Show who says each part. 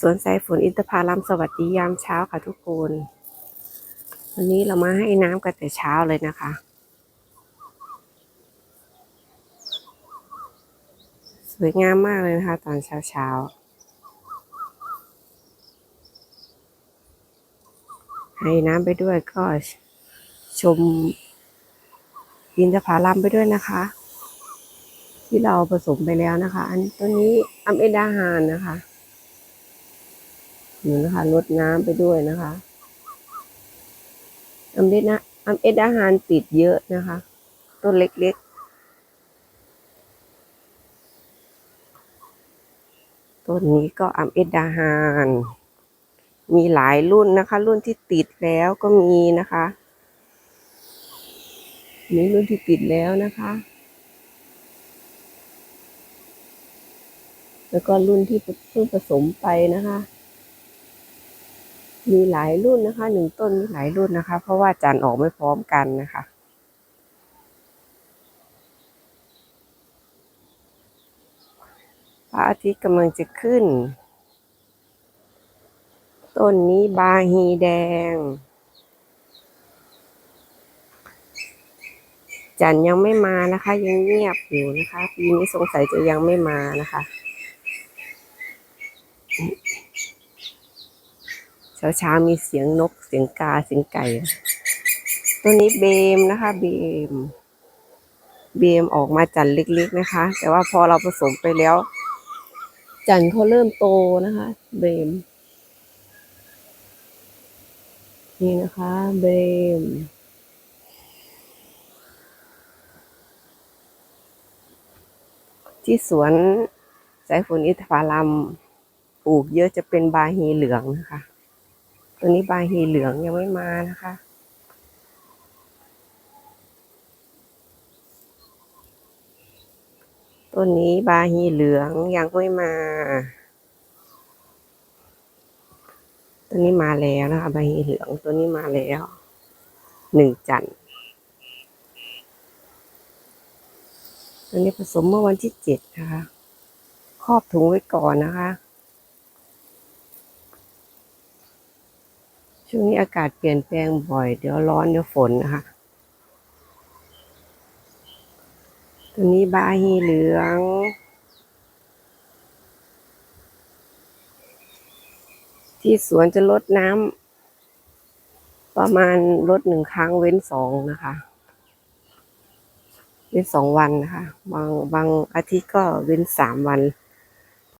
Speaker 1: สวนสายฝนอินทผลัมสวัสดียามเช้าค่ะทุกคน วันนี้เรามาให้น้ำกันแต่เช้าเลยนะคะ สวยงามมากเลยนะคะ ตอนเช้าเช้าให้น้ำไปด้วยก็ชมอินทผลัมไปด้วยนะคะ ที่เราผสมไปแล้วนะคะ อันตัวนี้อัมเอดาฮานนะคะ หนูนะคะลดน้ำไปด้วยนะคะอัมเอดนะอัมเอ็ดอาหารติดเยอะนะคะ ต้นเล็กๆ ต้นนี้ก็อัมเอ็ดาฮานมีหลายรุ่นนะคะ รุ่นที่ติดแล้วก็มีนะคะมีรุ่นที่ติดแล้วนะคะ แล้วก็รุ่นที่เพิ่งผสมไปนะคะ มีหลายรุ่นนะคะหนึ่งต้นมีหลายรุ่นนะคะ เพราะว่าจันทร์ออกไม่พร้อมกันนะคะพระอาทิตย์กำลังจะขึ้น ต้นนี้บาฮีแดง จันทร์ยังไม่มานะคะ ยังเงียบอยู่นะคะ ปีนี้สงสัยจะยังไม่มานะคะ เช้าเช้าๆมีเสียงนกเสียงกาเสียงไก่ ตัวนี้เบมนะคะเบมเบมออกมาจันทร์เล็กๆนะคะ แต่ว่าพอเราผสมไปแล้ว จันทร์เขาเริ่มโตนะคะ เบม นี่นะคะเบมที่สวนสายฝนอินทผลัมปลูกเยอะจะเป็นบาฮีเหลืองนะคะ ตัวนี้บาฮีเหลืองยังไม่มานะคะต้นนี้บาฮีเหลืองยังไม่มา ตัวนี้มาแล้วนะคะ บาฮีเหลืองตัวนี้มาแล้ว หนึ่งจันตัวนี้ผสมเมื่อวันที่เจ็ดนะคะ ครอบถุงไว้ก่อนนะคะ ช่วงนี้อากาศเปลี่ยนแปลงบ่อย เดี๋ยวร้อนเดี๋ยวฝนนะคะ ตัวนี้บาฮีเหลือง ที่สวนจะลดน้ำประมาณลดหนึ่งครั้งเว้นสองนะคะ เว้นสองวันนะคะ บางบางอาทิตย์ก็เว้นสามวัน